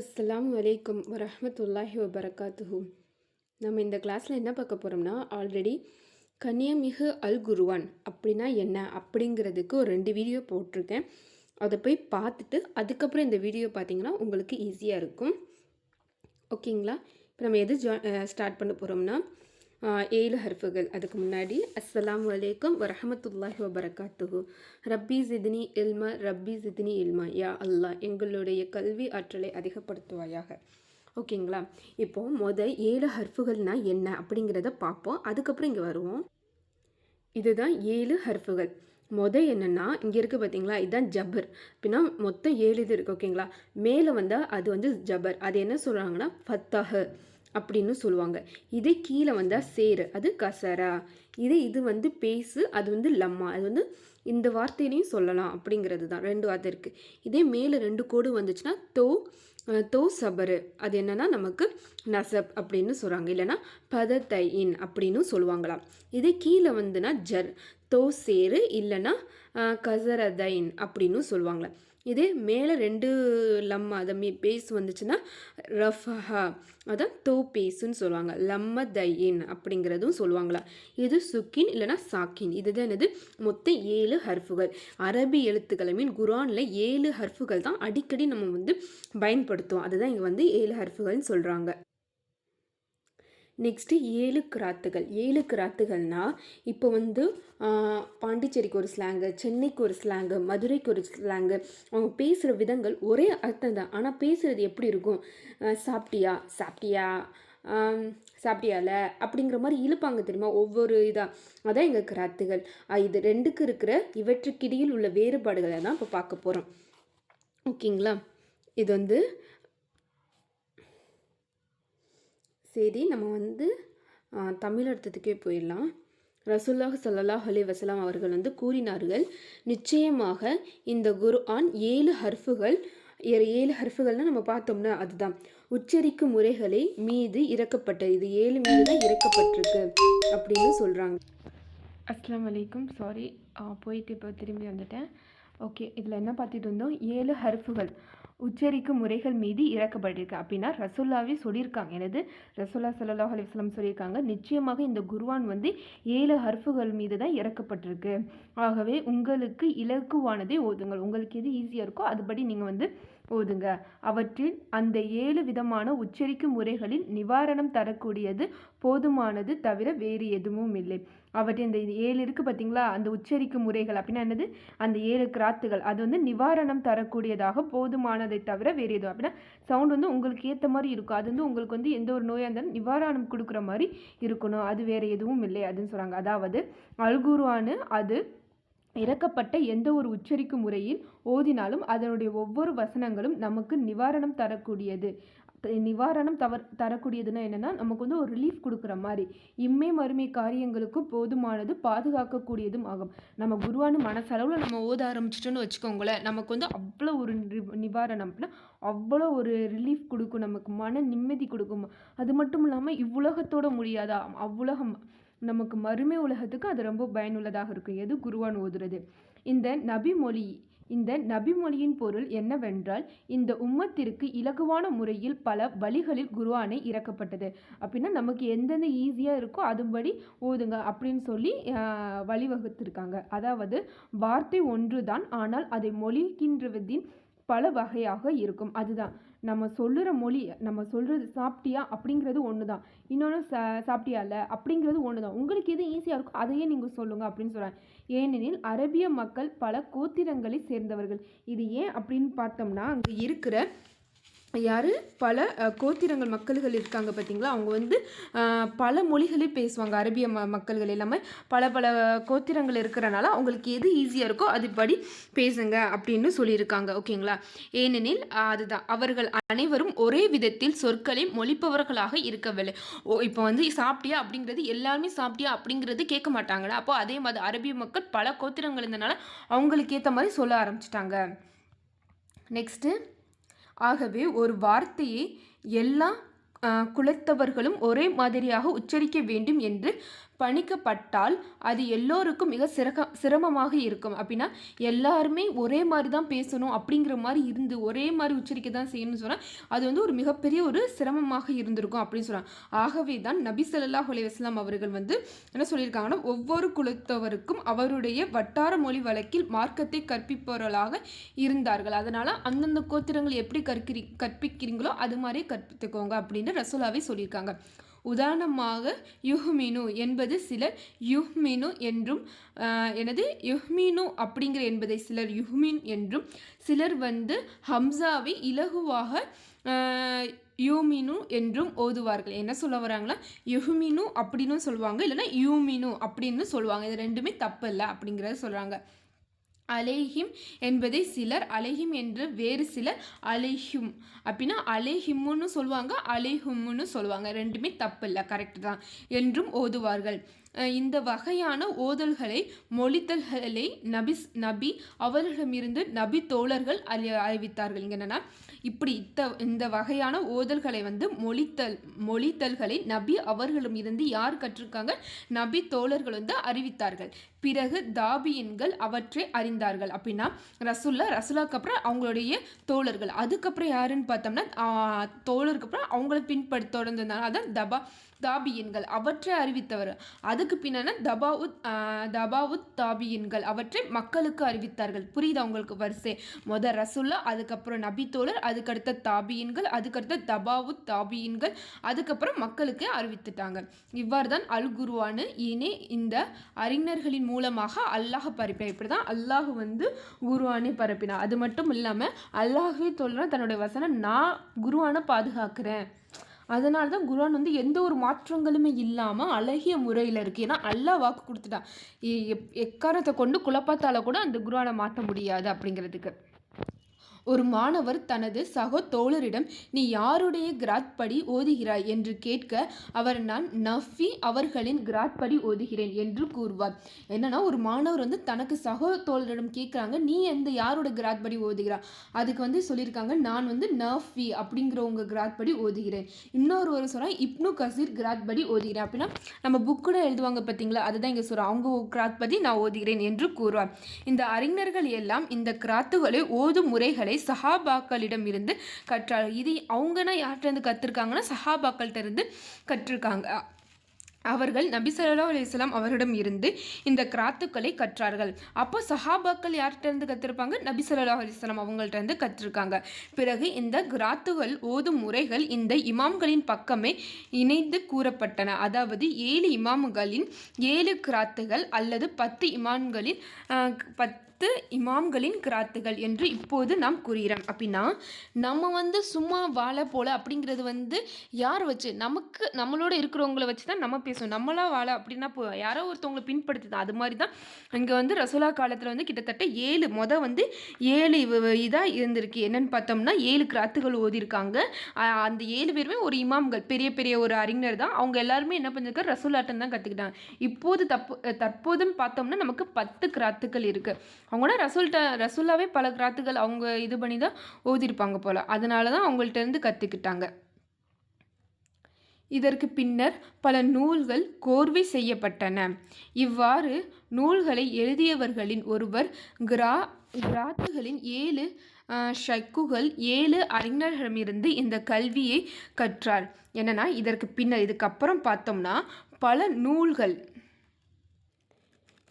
அஸ்லாம் வலைக்கம் வரமத்துல்லாஹி வபரகாத்துஹு. நம்ம இந்த கிளாஸில் என்ன பார்க்க போகிறோம்னா ஆல்ரெடி கன்னியமிகு அல் குருவான் அப்படின்னா என்ன? அப்படிங்கிறதுக்கு ஒரு ரெண்டு வீடியோ போட்டிருக்கேன். அதை போய் பார்த்துட்டு அதுக்கப்புறம் இந்த வீடியோ பார்த்தீங்கன்னா உங்களுக்கு ஈஸியாக இருக்கும். ஓகேங்களா? இப்போ நம்ம எது ஜா ஸ்டார்ட் பண்ண போகிறோம்னா ஏழு ஹர்ஃபுகள். அதுக்கு முன்னாடி அஸ்லாம் வலைக்கம் வரமத்துல்லாஹி வபரகாத்துஹு. ரப்பி ஜிதினி இல்மா ரப்பி ஜிதினி இல்மா. யா அல்லாஹ் எங்களுடைய கல்வி ஆற்றலை அதிகப்படுத்துவாயாக. ஓகேங்களா? இப்போ முத ஏழு ஹர்ஃபுகள்னா என்ன அப்படிங்கிறத பார்ப்போம். அதுக்கப்புறம் இங்கே வருவோம். இதுதான் ஏழு ஹர்ஃபுகள். மொதல் என்னென்னா இங்கே இருக்குது பார்த்தீங்களா இதுதான் ஜபர். அப்படின்னா மொத்தம் ஏழு இது இருக்குது ஓகேங்களா? மேலே வந்தால் அது வந்து ஜபர். அது என்ன சொல்கிறாங்கன்னா ஃபத்தஹு. அப்படின்னு சொல்லுவாங்க. இதே கீழே வந்தால் சேரு அது கசரா. இதே இது வந்து பேசு அது வந்து லம்மா. அது வந்து இந்த வார்த்தையிலையும் சொல்லலாம் அப்படிங்கிறது தான் ரெண்டு வார்த்தை இருக்குது இதே மேலே ரெண்டு கோடு வந்துச்சுன்னா தோ தோ சபரு. அது என்னென்னா நமக்கு நசப் அப்படின்னு சொல்கிறாங்க இல்லைன்னா பதத்தையின் அப்படின்னு சொல்லுவாங்களாம். இதே கீழே வந்துன்னா ஜர் தோ சேரு இல்லைன்னா கசரதைன் அப்படின்னு சொல்லுவாங்களே இதே மேலே ரெண்டு லம்மா அதை மீ பேஸ் வந்துச்சுன்னா ரஃபஹா அதான் தோ பேஸுன்னு சொல்லுவாங்க. லம்ம தையின் அப்படிங்கிறதும் சொல்லுவாங்களா. இது சுக்கின் இல்லைன்னா சாக்கின். இதுதான் என்னது? மொத்தம் ஏழு ஹர்ஃபுகள். அரபி எழுத்துக்களை மீன் குரானில் ஏழு ஹர்ஃபுகள் தான் அடிக்கடி நம்ம வந்து பயன்படுத்துவோம். அதுதான் இங்கே வந்து ஏழு ஹர்ஃபுகள்னு சொல்கிறாங்க நெக்ஸ்ட்டு ஏழு கிராத்துகள். ஏழு கிராத்துகள்னா இப்போ வந்து பாண்டிச்சேரிக்கு ஒரு ஸ்லாங்கு சென்னைக்கு ஒரு ஸ்லாங்கு மதுரைக்கு ஒரு ஸ்லாங்கு அவங்க பேசுகிற விதங்கள் ஒரே அர்த்தம் தான். ஆனால் பேசுகிறது எப்படி இருக்கும்? சாப்பிட்டியா? சாப்பிட்டியா? சாப்பிட்டியால? அப்படிங்கிற மாதிரி இழுப்பாங்க தெரியுமா? ஒவ்வொரு இதாக அதான் எங்கள் கிராத்துகள். இது ரெண்டுக்கு இருக்கிற இவற்றுக்கிடையில் உள்ள வேறுபாடுகளை தான் இப்போ பார்க்க போகிறோம் ஓகேங்களா? இது வந்து சரி நம்ம வந்து தமிழ் அர்த்தத்துக்கே போயிடலாம். ரசூல்லாஹ் சல்லாஹ் அலி வசலாம் அவர்கள் வந்து கூறினார்கள் நிச்சயமாக இந்த குரு ஆன் ஏழு ஹர்ஃபுகள் ஏழு ஹர்ஃபுகள்னு நம்ம பார்த்தோம்னா அதுதான். உச்சரிக்கும் முறைகளை மீது இறக்கப்பட்டது இது ஏழு மீது தான் இறக்கப்பட்டிருக்கு அப்படின்னு சொல்கிறாங்க அஸ்லாம் வலைக்கும் சாரி போயிட்டு இப்போ திரும்பி வந்துட்டேன். ஓகே இதில் என்ன பார்த்துட்டு இருந்தோம் ஏழு ஹர்ஃபுகள். உச்சரிக்கும் முறைகள் மீது இறக்கப்பட்டிருக்கு அப்படின்னா ரசுல்லாவே சொல்லியிருக்காங்க. எனது ரசுல்லா சல்லாஹ் அலைஹி சொல்லியிருக்காங்க நிச்சயமாக இந்த குருவான் வந்து ஏழு ஹர்ஃபுகள் மீது தான் இறக்கப்பட்டிருக்கு. ஆகவே உங்களுக்கு இலக்குவானதே ஓதுங்கள் உங்களுக்கு எது ஈஸியாக இருக்கோ அதுபடி நீங்கள் வந்து ஓதுங்க அவற்றில் அந்த ஏழு விதமான உச்சரிக்கும் முறைகளில் நிவாரணம் தரக்கூடியது போதுமானது தவிர வேறு எதுவும் இல்லை. அவற்றில் இந்த இது ஏழு இருக்குது பார்த்தீங்களா அந்த உச்சரிக்கும் முறைகள் அப்படின்னா என்னது? அந்த ஏழு கிராத்துகள். அது வந்து நிவாரணம் தரக்கூடியதாக போதுமானதை தவிர வேறு எதுவும். அப்படின்னா சவுண்ட் வந்து உங்களுக்கு ஏற்ற மாதிரி இருக்கும். அது வந்து உங்களுக்கு வந்து எந்த ஒரு நோயாக இருந்தாலும் நிவாரணம் கொடுக்குற மாதிரி இருக்கணும். அது வேறு எதுவும் இல்லை அதுன்னு சொல்கிறாங்க அதாவது அல்குருவானு அது இறக்கப்பட்ட எந்த ஒரு உச்சரிக்கும் முறையில் ஓதினாலும் அதனுடைய ஒவ்வொரு வசனங்களும் நமக்கு நிவாரணம் தரக்கூடியது. நிவாரணம் தவ தரக்கூடியதுன்னா என்னென்னா நமக்கு வந்து ஒரு ரிலீஃப் கொடுக்குற மாதிரி. இம்மை மறுமை காரியங்களுக்கும் போதுமானது பாதுகாக்கக்கூடியதும் ஆகும். நம்ம குருவானு மனசளவில் நம்ம ஓத ஆரம்பிச்சிட்டோன்னு வச்சுக்கோங்களேன் நமக்கு வந்து அவ்வளோ ஒரு நிவ- நிவாரணம் அப்படின்னா அவ்வளோ ஒரு ரிலீஃப் கொடுக்கும் நமக்கு மன நிம்மதி கொடுக்கும். அது மட்டும் இல்லாமல் இவ்வுலகத்தோட முடியாதா? அவ்வுலகம் நமக்கு மறுமை உலகத்துக்கு அது ரொம்ப பயனுள்ளதாக இருக்கும். எது குருவான் ஓதுறது? இந்த நபி மொழி இந்த நபி மொழியின் பொருள் என்னவென்றால் இந்த உம்மத்திற்கு இலகுவான முறையில் பல வழிகளில் குருவானை இறக்கப்பட்டது. அப்படின்னா நமக்கு எந்தெந்த ஈஸியாக இருக்கோ அதுபடி ஓதுங்க அப்படின்னு சொல்லி வழிவகுத்திருக்காங்க. அதாவது வார்த்தை ஒன்று தான் ஆனால் அதை மொழிகின்றதின் பல வகையாக இருக்கும். அதுதான். நம்ம சொல்லுற மொழி நம்ம சொல்கிறது சாப்பிட்டியா அப்படிங்கிறது ஒன்று தான் இன்னொன்று சா சாப்பிட்டியால அப்படிங்கிறது ஒன்று தான் உங்களுக்கு எது ஈஸியாக இருக்கோ அதையே நீங்கள் சொல்லுங்கள் அப்படின்னு சொல்கிறாங்க ஏனெனில் அரபிய மக்கள் பல கோத்திரங்களை சேர்ந்தவர்கள். இது ஏன் அப்படின்னு பார்த்தோம்னா அங்கே இருக்கிற யார்? பல கோத்திரங்கள் மக்கள்கள் இருக்காங்க பார்த்தீங்களா அவங்க வந்து பல மொழிகளில் பேசுவாங்க. அரபிய ம மக்கள்கள் எல்லாமே பல பல கோத்திரங்கள் இருக்கிறனால அவங்களுக்கு எது ஈஸியாக இருக்கோ அதுபடி பேசுங்க அப்படின்னு சொல்லியிருக்காங்க. ஓகேங்களா? ஏனெனில் அதுதான். அவர்கள் அனைவரும் ஒரே விதத்தில் சொற்களை மொழிப்பவர்களாக இருக்கவில்லை. ஓ இப்போ வந்து சாப்பிட்டியா அப்படிங்கிறது எல்லாருமே சாப்பிட்டியா அப்படிங்கிறது கேட்க மாட்டாங்களா? அப்போ அதே மாதிரி அரபிய மக்கள் பல கோத்திரங்கள் இருந்தனால அவங்களுக்கு ஏற்ற மாதிரி சொல்ல ஆரம்பிச்சிட்டாங்க. நெக்ஸ்ட்டு. ஆகவே ஒரு வார்த்தையை எல்லா குலத்தவர்களும் ஒரே மாதிரியாக உச்சரிக்க வேண்டும் என்று பணிக்கப்பட்டால் அது எல்லோருக்கும் மிக சிரக சிரமமாக இருக்கும். அப்படின்னா எல்லாருமே ஒரே மாதிரி தான் பேசணும் அப்படிங்கிற மாதிரி இருந்து ஒரே மாதிரி உச்சரிக்க தான் செய்யணும்னு சொன்னால் அது வந்து ஒரு மிகப்பெரிய ஒரு சிரமமாக இருந்திருக்கும் அப்படின்னு சொல்கிறாங்க ஆகவே தான் நபி ஸல்லல்லாஹு அலைஹி அவர்கள் வந்து என்ன சொல்லியிருக்காங்கன்னா ஒவ்வொரு குலத்தவருக்கும் அவருடைய வட்டார மொழி வழக்கில் மார்க்கத்தை கற்பிப்பவர்களாக இருந்தார்கள். அதனால் அந்தந்த கோத்திரங்கள் எப்படி கற்கிறி கற்பிக்கிறீங்களோ அது மாதிரி கற்பித்துக்கோங்க அப்படின்னு ரசோலாவே சொல்லியிருக்காங்க. உதாரணமாக யுஹ்மினு என்பது சிலர் யுஹ்மினு என்றும் எனது யுஹ்மினு அப்படிங்கிற என்பதை சிலர் யுஹ்மின் என்றும் சிலர் வந்து ஹம்சாவை இலகுவாக யூமினு என்றும் ஓதுவார்கள். என்ன சொல்ல வராங்களா யுஹ்மினு அப்படின்னு சொல்லுவாங்க இல்லைன்னா யூமினு அப்படின்னு சொல்லுவாங்க. இது ரெண்டுமே தப்பு இல்லை அப்படிங்கிறத சொல்கிறாங்க அலேஹிம் என்பதை சிலர் அலேஹிம் என்று வேறு சிலர் அலேஹிம். அப்படின்னா அலேஹிம்முன்னு சொல்லுவாங்க அலேஹும்னு சொல்லுவாங்க. ரெண்டுமே தப்பு இல்லை கரெக்ட் தான். என்றும் ஓதுவார்கள். இந்த வகையான ஓதல்களை மொழித்தல்களை நபிஸ் நபி அவர்களிடமிருந்து நபி தோழர்கள் அறி அறிவித்தார்கள். என்னென்னா இப்படி இத்த இந்த வகையான ஓதல்களை வந்து மொழித்தல் மொழித்தல்களை நபி அவர்களிடமிருந்து யார் கற்றிருக்காங்க? நபி தோழர்கள் வந்து அறிவித்தார்கள். பிறகு தாபியன்கள் அவற்றை அறிந்தார்கள். அப்படின்னா ரசுல்லா ரசுல்லாக்கு அப்புறம் அவங்களுடைய தோழர்கள். அதுக்கப்புறம் யாருன்னு பார்த்தோம்னா தோழருக்கு அப்புறம் அவங்கள பின்பற்ற தொடர்ந்ததுனால அதான் தபா தாபியன்கள் அவற்றை அறிவித்தவர். அதுக்கு பின்னான தபாவுத் தபாவுத் தாபியன்கள் அவற்றை மக்களுக்கு அறிவித்தார்கள். புரியுதா உங்களுக்கு வரிசை? முத ரசுல்லா அதுக்கப்புறம் நபி தோழர் அதுக்கடுத்த தாபியன்கள் அதுக்கடுத்த தபாவுத் தாபியன்கள் அதுக்கப்புறம் மக்களுக்கு அறிவித்துட்டாங்க. இவ்வாறு தான் அல் குருவானு இனி இந்த அறிஞர்களின் மூலமாக அல்லாஹ் பரப்பினார். இப்படி தான் அல்லாஹ் வந்து குருவானே பரப்பினார். அது மட்டும் இல்லாமல் அல்லாஹே சொல்கிறான் தன்னுடைய வசனம் நான் குருவானை பாதுகாக்கிறேன். அதனால தான் குரான் வந்து எந்த ஒரு மாற்றங்களுமே இல்லாமல் அழகிய முறையில் இருக்குது ஏன்னா அல்லா வாக்கு கொடுத்துட்டான். எ- எப்- கொண்டு குழப்பத்தால் கூட அந்த குருவானை மாற்ற முடியாது அப்படிங்கிறதுக்கு. ஒரு மாணவர் தனது சகோதோழரிடம் நீ யாருடைய கிராத் படி ஓதுகிறாய்? என்று கேட்க அவர் நான் நஃபி அவர்களின் கிராத் படி ஓதுகிறேன் என்று கூறுவார். என்னன்னா ஒரு மாணவர் வந்து தனக்கு சகோதோழரிடம் கேட்குறாங்க நீ எந்த யாரோட கிராத் படி ஓதுகிறா அதுக்கு வந்து சொல்லியிருக்காங்க நான் வந்து நஃபி அப்படிங்கிறவங்க கிராத் படி ஓதுகிறேன். இன்னொரு ஒரு சொல்கிறேன் இப்னு கசீர் கிராத் படி ஓதுகிறேன் அப்படின்னா நம்ம புக்கூட எழுதுவாங்க பார்த்தீங்களா? அதுதான் இங்கே சொல்கிறோம் அவங்க கிராத் படி நான் ஓதுகிறேன் என்று கூறுவார். இந்த அறிஞர்கள் எல்லாம் இந்த கிராத்துகளை ஓதும் முறைகளை சஹாபாக்களிடம் இருந்து கற்றார்கள் இது அவங்கன்னா யார்கிட்ட இருந்து கற்றுருக்காங்கன்னா சஹாபாக்கள்கிட்ட இருந்து கற்றிருக்காங்க அவர்கள் நபி சல்லா அலிஸ்லாம் அவரிடம் இருந்து இந்த கிராத்துக்களை கற்றார்கள். அப்போ சஹாபாக்கள் யார்கிட்ட இருந்து நபி சல்லா அலிஸ்லாம் அவங்கள்ட்டருந்து அவங்கள்ட்ட இருந்து பிறகு இந்த கிராத்துகள் ஓதும் முறைகள் இந்த இமாம்களின் பக்கமே இணைந்து கூறப்பட்டன. அதாவது ஏழு இமாம்களின் ஏழு கிராத்துகள் அல்லது பத்து இமாம்களின் ஆஹ், பத்து இமாம்களின் கிராத்துகள் என்று இப்போது நாம் கூறுகிறோம். அப்படின்னா நம்ம வந்து சும்மா வாழ போல அப்படிங்கிறது வந்து யார் வச்சு? நமக்கு நம்மளோட இருக்கிறவங்கள வச்சு தான் நம்ம பேசுவோம். நம்மளா வாழ அப்படின்னா போ யாரோ ஒருத்தவங்களை பின்படுத்துது. அது மாதிரி தான் இங்கே வந்து ரசோலா காலத்தில் வந்து கிட்டத்தட்ட ஏழு மொதல் வந்து ஏழு இதாக இருந்திருக்கு. என்னன்னு பார்த்தோம்னா ஏழு கிராத்துகள் ஓதியிருக்காங்க. அந்த ஏழு பேருமே ஒரு இமாம்கள். பெரிய பெரிய ஒரு அறிஞர் தான். அவங்க எல்லாருமே என்ன பண்ணிருக்காங்க ரசோலாட்டம் தான் கற்றுக்கிட்டாங்க இப்போது தப்பு தற்போதுன்னு பார்த்தோம்னா நமக்கு பத்து கிராத்துக்கள் இருக்குது அவங்களோட ரசூல்கிட்ட ரசூல்லாவே பல கிராத்துகள் அவங்க இது பண்ணி தான் ஓதிருப்பாங்க போல். அதனால தான் அவங்கள்ட்ட இருந்து கற்றுக்கிட்டாங்க இதற்கு பின்னர் பல நூல்கள் கோர்வை செய்யப்பட்டன. இவ்வாறு நூல்களை எழுதியவர்களின் ஒருவர் கிரா கிராத்துகளின் ஏழு ஷக்குகள் ஏழு அறிஞர்களிடமிருந்து இந்த கல்வியை கற்றார். என்னன்னா இதற்கு பின்னர் இதுக்கப்புறம் பார்த்தோம்னா பல நூல்கள்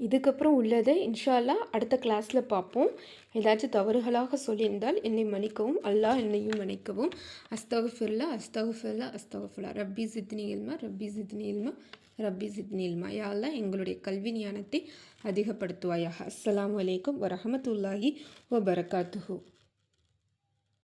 இதுக்கப்புறம் உள்ளதை இன்ஷால்லா அடுத்த கிளாஸில் பார்ப்போம். ஏதாச்சும் தவறுகளாக சொல்லியிருந்தால் என்னை மன்னிக்கவும் அல்லாஹ் என்னையும் மன்னிக்கவும். அஸ்தகுஃபில்லா அஸ்தகுஃபில்லா அஸ்தகுஃபிர்லா ரப்பி சித்னி இல்மா ரப்பி சித்னி இல்மா ரப்பி சித்னி இல்மா. யா எங்களுடைய கல்வி ஞானத்தை அதிகப்படுத்துவாயாக. அஸ்லாம் அலைக்கும் வரஹமத்துல்லாஹி வபரகாத்துஹு.